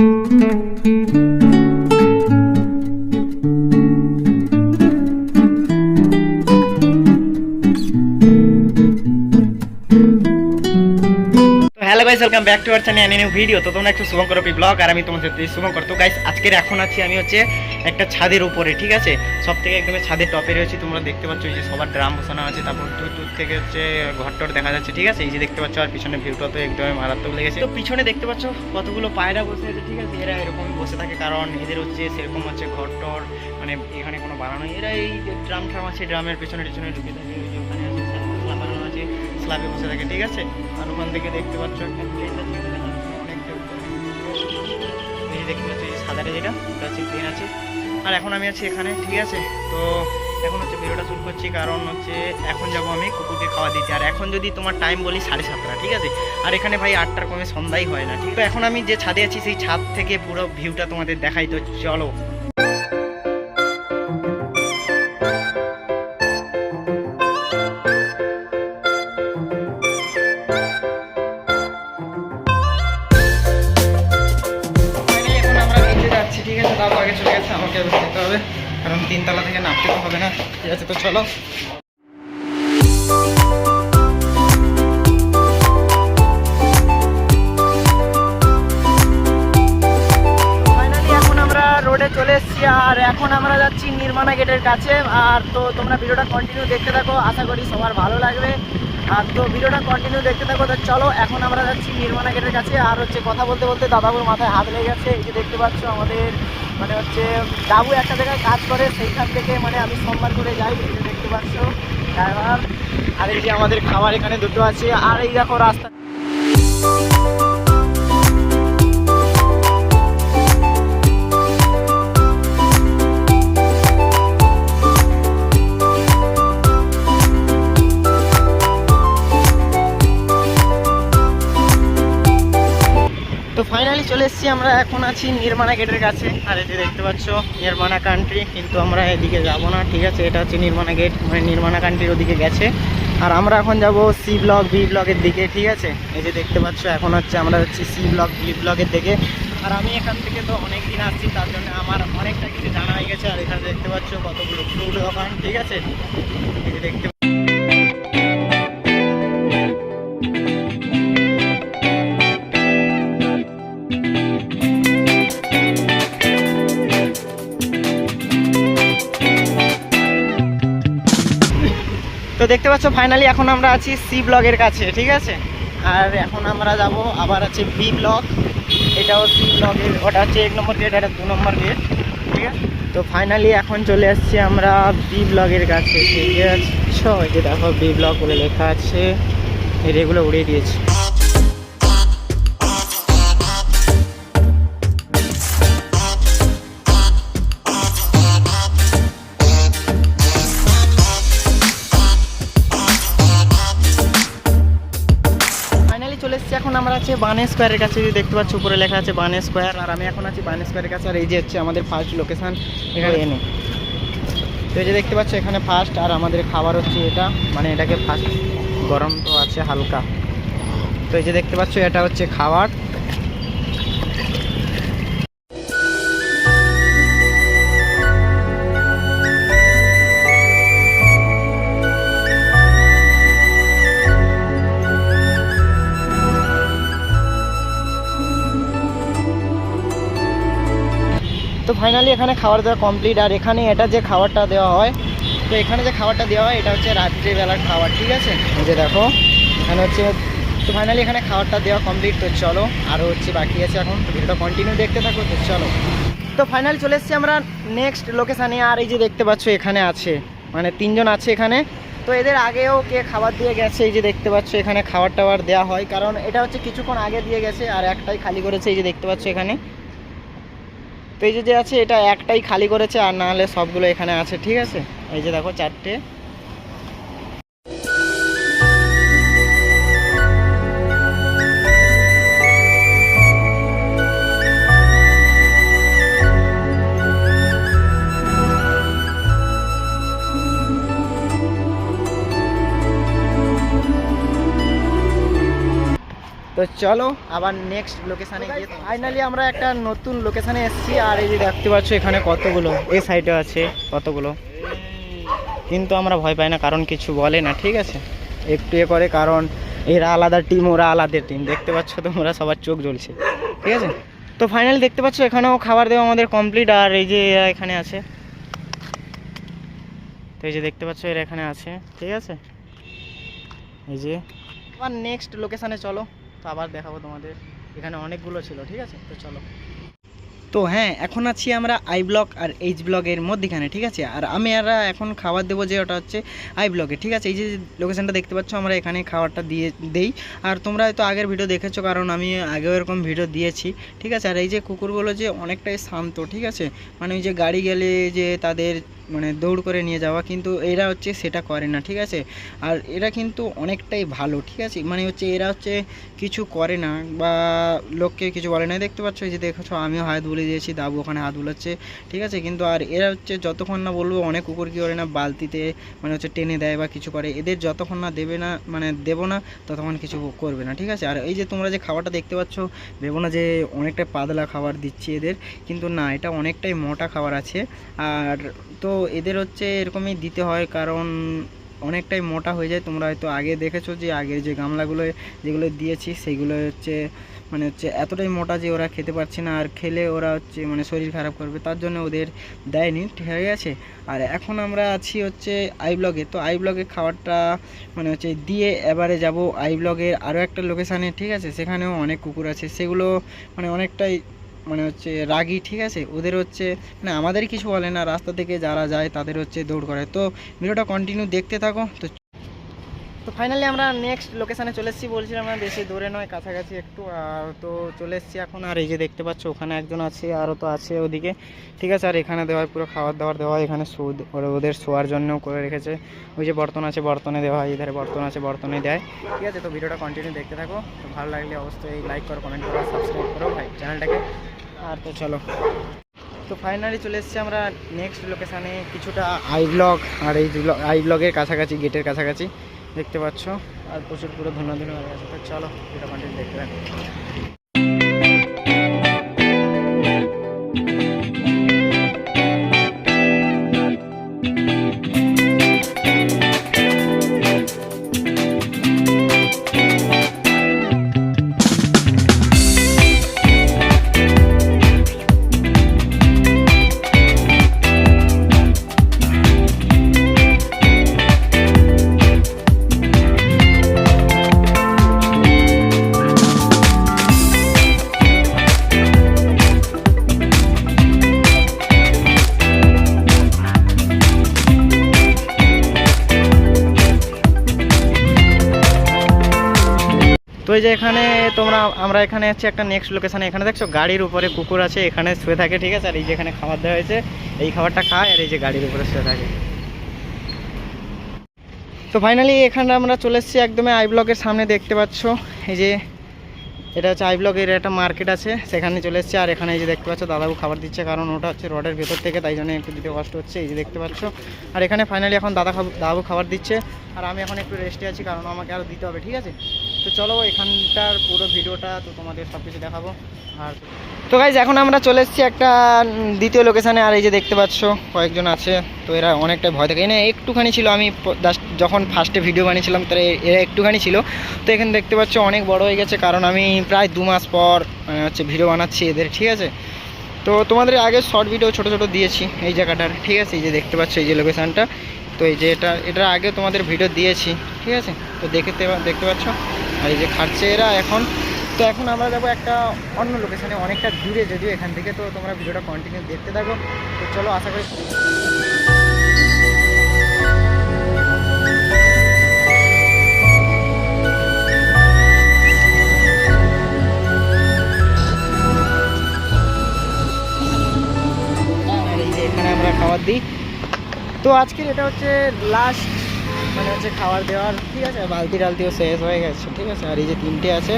thank you welcome back to our channel new video তো তোমরা একটু শুভঙ্কর অপি ব্লগ আর আমি তোমাদের শুভঙ্কর। তো গাইস আজকের এখন আছি আমি হচ্ছে একটা ছাদের উপরে, ঠিক আছে? সব থেকে একদম ছাদের টপে রয়েছি, তোমরা দেখতে পাচ্ছ এই যে সবার ড্রাম বসানো আছে, তারপর দূর দূর থেকে হচ্ছে ঘরটর দেখা যাচ্ছে, ঠিক আছে? এই যে দেখতে পাচ্ছ, আর পিছনে ভিউটা তো একদম মারাত্মক লেগেছে। তো পিছনে দেখতে পাচ্ছ, কতগুলো পায়রা বসে আছে, ঠিক আছে? এরা এরকম বসে থাকে, কারণ এদের হচ্ছে সেরকম হচ্ছে ঘরটর মানে এখানে কোনো বানানো এরা এই ড্রাম ট্রাম আছে, ড্রামের পেছনে পেছনে ঢুকে থাকে। স্ল্যাবে বসে থাকে, ঠিক আছে? ওখান থেকে দেখতে পাচ্ছ এই দেখতে পাচ্ছ এই সাদাটা যেটা, ওটা হচ্ছে আছে। আর এখন আমি আছি এখানে, ঠিক আছে? তো এখন হচ্ছে ভিডিওটা শুরু করছি, কারণ হচ্ছে এখন যাব আমি কুকুরকে খাওয়া দিতে। আর এখন যদি তোমার টাইম বলি সাড়ে সাতটা, ঠিক আছে? আর এখানে ভাই আটটার কমে সন্ধ্যাই হয় না, ঠিক তো এখন আমি যে ছাদে আছি, সেই ছাদ থেকে পুরো ভিউটা তোমাদের দেখাই, তো চলো। তিনতলা থেকে নামতে তো হবে না। ঠিক আছে, তো চলো। রোডে চলে এসেছি, আর এখন আমরা যাচ্ছি নির্মাণা গেটের কাছে। আর তো তোমরা ভিডিওটা কন্টিনিউ দেখতে থাকো, আশা করি সবার ভালো লাগবে। আর তো ভিডিওটা কন্টিনিউ দেখতে থাকো, তো চলো, এখন আমরা যাচ্ছি নির্মাণা গেটের কাছে। আর হচ্ছে কথা বলতে বলতে দাদাবুর মাথায় হাত লেগে গেছে, এই যে দেখতে পাচ্ছ আমাদের মানে হচ্ছে দাবু একটা জায়গায় কাজ করে, সেইখান থেকে মানে আমি সোমবার করে যাই দেখতে পাচ্ছ, ড্রাইভার। আর এই যে আমাদের খাবার এখানে দুটো আছে, আর এই দেখো রাস্তা তো ফাইনালি চলে এসেছি আমরা, এখন আছি নির্মাণা গেটের কাছে। আর যে দেখতে পাচ্ছ নির্মাণা কান্ট্রি কিন্তু আমরা এদিকে যাব না, ঠিক আছে? এটা হচ্ছে নির্মাণা গেট মানে নির্মাণা কান্ট্রির ওদিকে গেছে। আর আমরা এখন যাব সি ব্লক বি ব্লকের দিকে, ঠিক আছে? এই যে দেখতে পাচ্ছ, এখন হচ্ছে আমরা হচ্ছে সি ব্লক বি ব্লকের দিকে। আর আমি এখান থেকে তো অনেক দিন আসছি, তার জন্য আমার অনেকটা কিছু জানা হয়ে গেছে। আর এখানে দেখতে পাচ্ছ কতগুলো ফ্রুট দোকান, ঠিক আছে? এই যে দেখতে দেখতে পাচ্ছ ফাইনালি এখন আমরা আছি সি ব্লকের কাছে, ঠিক আছে? আর এখন আমরা যাব, আবার আছে বি ব্লক এটাও সি ব্লকের ওটা হচ্ছে এক নম্বর গেট এটা দু নম্বর গেট ঠিক আছে? তো ফাইনালি এখন চলে আসছি আমরা বি ব্লগের কাছে, ঠিক আছে? দেখো বি ব্লক বলে লেখা আছে রেগুলো উড়িয়ে দিয়েছি। বানে স্কোয়ারের কাছে যদি দেখতে পাচ্ছ উপরে লেখা আছে বানে স্কোয়ার। আর আমি এখন আছি বানে স্কোয়ারের কাছে আর এই যে হচ্ছে আমাদের ফার্স্ট লোকেশান এখানে। এনে তো এই যে দেখতে পাচ্ছ এখানে ফার্স্ট আর আমাদের খাবার হচ্ছে এটা। মানে এটাকে ফার্স্ট গরম তো আছে হালকা। তো এই যে দেখতে পাচ্ছ এটা হচ্ছে খাবার। তো ফাইনালি এখানে খাবার দেওয়া কমপ্লিট আর এখানে এটা যে খাবারটা দেওয়া হয়, তো এখানে যে খাবারটা দেওয়া হয়, এটা হচ্ছে রাত্রিবেলার খাবার ঠিক আছে? যে দেখো, এখানে হচ্ছে, তো ফাইনালি এখানে খাবারটা দেওয়া কমপ্লিট তো চলো আরও হচ্ছে বাকি আছে এখন ভিডিওটা কন্টিনিউ দেখতে থাকো, তো চলো। তো ফাইনালি চলে এসেছি আমরা নেক্সট লোকেশানে আর এই যে দেখতে পাচ্ছ, এখানে আছে মানে তিনজন আছে এখানে। তো এদের আগেও কে খাবার দিয়ে গেছে, এই যে দেখতে পাচ্ছ, এখানে খাবার টাবার দেওয়া হয়, কারণ এটা হচ্ছে কিছুক্ষণ আগে দিয়ে গেছে, আর একটাই খালি করেছে, এই যে দেখতে পাচ্ছ এখানে। তো এই যে আছে, এটা একটাই খালি করেছে, আর নাহলে সবগুলো এখানে আছে, ঠিক আছে? এই যে দেখো চারটে। চলো আবার নেক্সট লোকেশানে গিয়ে ফাইনালি আমরা একটা নতুন লোকেশানে এসেছি আর এই যে দেখতে পাচ্ছ এখানে কতগুলো এই সাইডে আছে কতগুলো। কিন্তু আমরা ভয় পাই না কারণ কিছু বলে না ঠিক আছে? একটু এ করে কারণ এরা আলাদা টিম ওরা আলাদা টিম দেখতে পাচ্ছ তোমরা সবার চোখ জ্বলছে ঠিক আছে? তো ফাইনালি দেখতে পাচ্ছ এখানেও খাবার দেওয়া আমাদের কমপ্লিট আর এই যে এরা এখানে আছে। তো এই যে দেখতে পাচ্ছ এরা এখানে আছে ঠিক আছে? এই যে আবার নেক্সট লোকেশানে চলো। তো আবার দেখাবো তোমাদের। এখানে অনেকগুলো ছিল, ঠিক আছে? তো চলো। তো হ্যাঁ এখন আছি আমরা আই ব্লক আর এইচ ব্লগের মধ্যেখানে, ঠিক আছে? আর আমি আর এখন খাবার দেবো যে ওটা হচ্ছে আই ব্লগে ঠিক আছে? এই যে লোকেশনটা দেখতে পাচ্ছ, আমরা এখানে খাবারটা দিয়ে দেই। আর তোমরা হয়তো আগের ভিডিও দেখেছ, কারণ আমি আগেও এরকম ভিডিও দিয়েছি, ঠিক আছে? আর এই যে কুকুরগুলো যে অনেকটাই শান্ত, ঠিক আছে? মানে ওই যে গাড়ি গেলে যে তাদের মানে দৌড় করে নিয়ে যাওয়া, কিন্তু এরা হচ্ছে সেটা করে না, ঠিক আছে? আর এরা কিন্তু অনেকটাই ভালো, ঠিক আছে? মানে হচ্ছে এরা হচ্ছে কিছু করে না বা লোককে কিছু বলে না। দেখতে পাচ্ছ যে দেখেছ, আমিও হাত বুলে দিয়েছি, দাবু ওখানে হাত বুলাচ্ছে, ঠিক আছে? কিন্তু আর এরা হচ্ছে যতক্ষণ না বলব, অনেক কুকুর কী করে না বালতিতে মানে হচ্ছে টেনে দেয় বা কিছু করে। এদের যতক্ষণ না দেবে না মানে দেবো না, ততক্ষণ কিছু করবে না, ঠিক আছে? আর এই যে তোমরা যে খাবারটা দেখতে পাচ্ছ ভেবো না যে অনেকটাই পাতলা খাবার দিচ্ছি এদের, কিন্তু না, এটা অনেকটাই মোটা খাবার আছে। আর তো এদের হচ্ছে এরকমই দিতে হয়, কারণ অনেকটাই মোটা হয়ে যায়। তোমরা হয়তো আগে দেখেছ যে আগের যে গামলাগুলো, যেগুলো দিয়েছি, সেগুলো হচ্ছে মানে হচ্ছে এতটাই মোটা যে ওরা খেতে পারছে না। আর খেলে ওরা হচ্ছে মানে শরীর খারাপ করবে, তার জন্য ওদের দেয়নি, ঠিক আছে আর এখন আমরা আছি হচ্ছে আই ব্লগে তো আই ব্লগে খাবারটা মানে হচ্ছে দিয়ে এবারে যাব আই ব্লগের আরও একটা লোকেশানে, ঠিক আছে? সেখানেও অনেক কুকুর আছে। সেগুলো মানে অনেকটাই মানে হচ্ছে রাগি, ঠিক আছে? ওদের হচ্ছে মানে আমাদের কিছু বলে না, রাস্তা থেকে যারা যায় তাদের হচ্ছে দৌড় করে। তো ভিডিওটা কন্টিনিউ দেখতে থাকো, তো তো ফাইনালি আমরা নেক্সট লোকেশানে চলে এসেছি বলছিলাম না, বেশি দূরে নয়, কাছাকাছি একটু। আর তো চলে এসেছি এখন, আর এই যে দেখতে পাচ্ছ, ওখানে একজন আছে, আরও তো আছে ওদিকে। ঠিক আছে, আর এখানে দেওয়া পুরো খাবার দাবার দেওয়া, এখানে শো ওদের শোয়ার জন্যও করে রেখেছে। ওই যে বর্তন আছে, বর্তনে দেওয়া হয়, এধারে বর্তন আছে, বর্তনে দেয়। ঠিক আছে, তো ভিডিওটা কন্টিনিউ দেখতে থাকো। তো ভালো লাগলে অবশ্যই লাইক করো কমেন্ট করো সাবস্ক্রাইব করো ভাই চ্যানেলটাকে আর তো চলো। তো ফাইনালি চলে এসেছি আমরা নেক্সট লোকেশানে কিছুটা আই ব্লগ আর এই আই ব্লগের কাছাকাছি গেটের কাছাকাছি। দেখতে পাচ্ছ। আর প্রচুর পুরো ধন্য ধন্য গেছে। চলো এটা কন্টেন্ট দেখতে তো এই যে এখানে তোমরা, আমরা এখানে হচ্ছে একটা নেক্সট লোকেশানে এখানে দেখছ গাড়ির উপরে কুকুর আছে, এখানে শুয়ে থাকে, ঠিক আছে? আর এই যে এখানে খাবার দেওয়া হয়েছে, এই খাবারটা খায় আর এই যে গাড়ির উপরে শুয়ে থাকে। তো ফাইনালি এখানে আমরা চলে এসেছি একদমই আই ব্লকের সামনে, দেখতে পাচ্ছ? এই যে এটা হচ্ছে আই ব্লকের একটা মার্কেট আছে, সেখানে চলে এসছে। আর এখানে এই যে দেখতে পাচ্ছ দাদাবু খাবার দিচ্ছে, কারণ ওটা হচ্ছে রডের ভেতর থেকে, তাই জন্য একটু দিতে কষ্ট হচ্ছে, এই যে দেখতে পাচ্ছ। আর এখানে ফাইনালি এখন দাদা দাদাবু খাবার দিচ্ছে। আর আমি এখন একটু রেস্টে আছি, কারণ আমাকে আরও দিতে হবে, ঠিক আছে? তো চলো, এখানটার পুরো ভিডিওটা, তো তোমাদের সব কিছু দেখাবো। আর তো গাইজ এখন আমরা চলে এসেছি একটা দ্বিতীয় লোকেশানে আর এই যে দেখতে পাচ্ছ, কয়েকজন আছে। তো এরা অনেকটাই ভয় থাকে না, একটুখানি ছিল। আমি যখন ফার্স্টে ভিডিও বানিয়েছিলাম তারা এরা একটুখানি ছিল। তো এখানে দেখতে পাচ্ছ, অনেক বড় হয়ে গেছে। কারণ আমি প্রায় দু মাস পর মানে হচ্ছে ভিডিও বানাচ্ছি এদের, ঠিক আছে? তো তোমাদের আগে শর্ট ভিডিও ছোট ছোট দিয়েছি এই জায়গাটার, ঠিক আছে? এই যে দেখতে পাচ্ছ, এই যে লোকেশানটা তো এই যে এটা, এটার আগে তোমাদের ভিডিও দিয়েছি, ঠিক আছে? তো দেখতে দেখতে পাচ্ছ? আর এই যে খাচ্ছে এরা এখন। তো এখন আমরা যাব একটা অন্য লোকেশানে অনেকটা দূরে যদিও এখান থেকে। তো তোমরা ভিডিওটা কন্টিনিউ দেখতে থাকো। তো চলো, আশা করি খাবার দিই। তো আজকের এটা হচ্ছে লাস্ট মানে হচ্ছে খাবার দেওয়ার, ঠিক আছে? বালতি টালতিও শেষ হয়ে গেছে, ঠিক আছে? আর এই যে তিনটে আছে।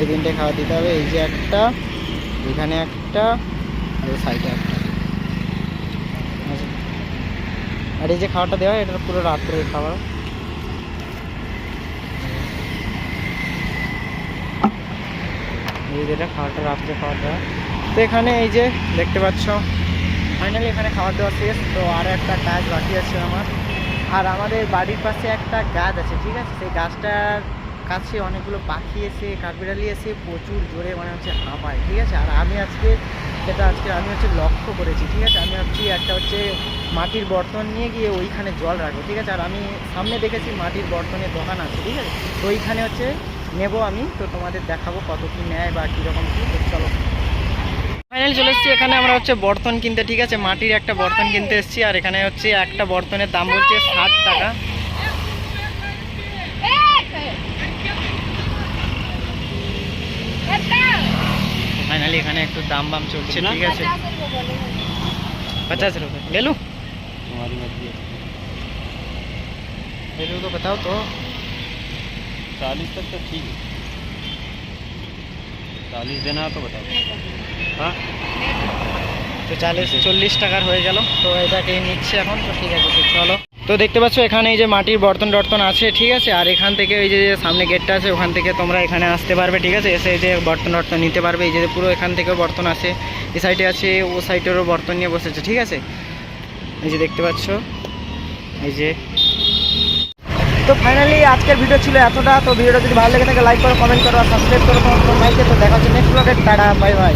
এই তিনটে খাবার দিতে হবে। এই যে একটা, এখানে একটা, আর সাইডে একটা। আর এই যে খাবারটা দেওয়া হয়, এটা পুরো রাত্রের খাবার। এই যে এটা খাওয়াটা রাত্রে খাওয়া দাওয়া। তো এখানে এই যে দেখতে পাচ্ছ, ফাইনালি এখানে খাওয়া দাওয়া শেষ। তো আর একটা কাজ বাকি আছে আমার। আর আমাদের বাড়ির পাশে একটা গাছ আছে, ঠিক আছে? সেই গাছটার কাছে অনেকগুলো পাখি এসে, কাঠবিড়ালি এসে প্রচুর জোরে মানে হচ্ছে হাঁপায়, ঠিক আছে? আর আমি আজকে সেটা আজকে আমি হচ্ছে লক্ষ্য করেছি, ঠিক আছে? আমি ভাবছি একটা হচ্ছে মাটির বর্তন নিয়ে গিয়ে ওইখানে জল রাখব, ঠিক আছে? আর আমি সামনে দেখেছি মাটির বর্তনের দোকান আছে, ঠিক আছে? তো ওইখানে হচ্ছে নেব আমি, তো তোমাদের দেখাবো কত কী নেয় বা কীরকম কী চলো। ফাইনালি চলে এসেছি, এখানে আমরা হচ্ছে বর্তন কিনতে, ঠিক আছে? মাটির একটা বর্তন কিনতে এসেছি, আর এখানে হচ্ছে একটা বর্তনের দাম বলছে ষাট টাকা। ফাইনালি এখানে একটু দাম বাম চলছে ঠিক আছে पचास रुपये ले लूँ तुम्हारी मर्जी है ले लूँ तो बताओ तो चालीस तक तो ठीक है चालीस देना है तो बताओ हाँ তো চালিশ চল্লিশ টাকার হয়ে গেল তো এটাকে নিচ্ছে এখন তো ঠিক আছে তো চলো তো দেখতে পাচ্ছ, এখানে এই যে মাটির বর্তন টর্তন আছে, ঠিক আছে? আর এখান থেকে এই যে সামনে গেটটা আছে, ওখান থেকে তোমরা এখানে আসতে পারবে, ঠিক আছে? এসে যে বর্তন টর্তন নিতে পারবে। এই যে পুরো এখান থেকেও বর্তন আছে। এ সাইডে আছে, ও সাইডেরও বর্তন নিয়ে বসেছে, ঠিক আছে? এই যে দেখতে পাচ্ছ, এই যে। তো ফাইনালি আজকের ভিডিও ছিল এতটা। তো ভিডিওটা যদি ভালো লেগে থাকে লাইক করো কমেন্ট করো, আর সাবস্ক্রাইব করো তোমার তো দেখা হচ্ছে নেক্সট ব্লগে টাটা বাই বাই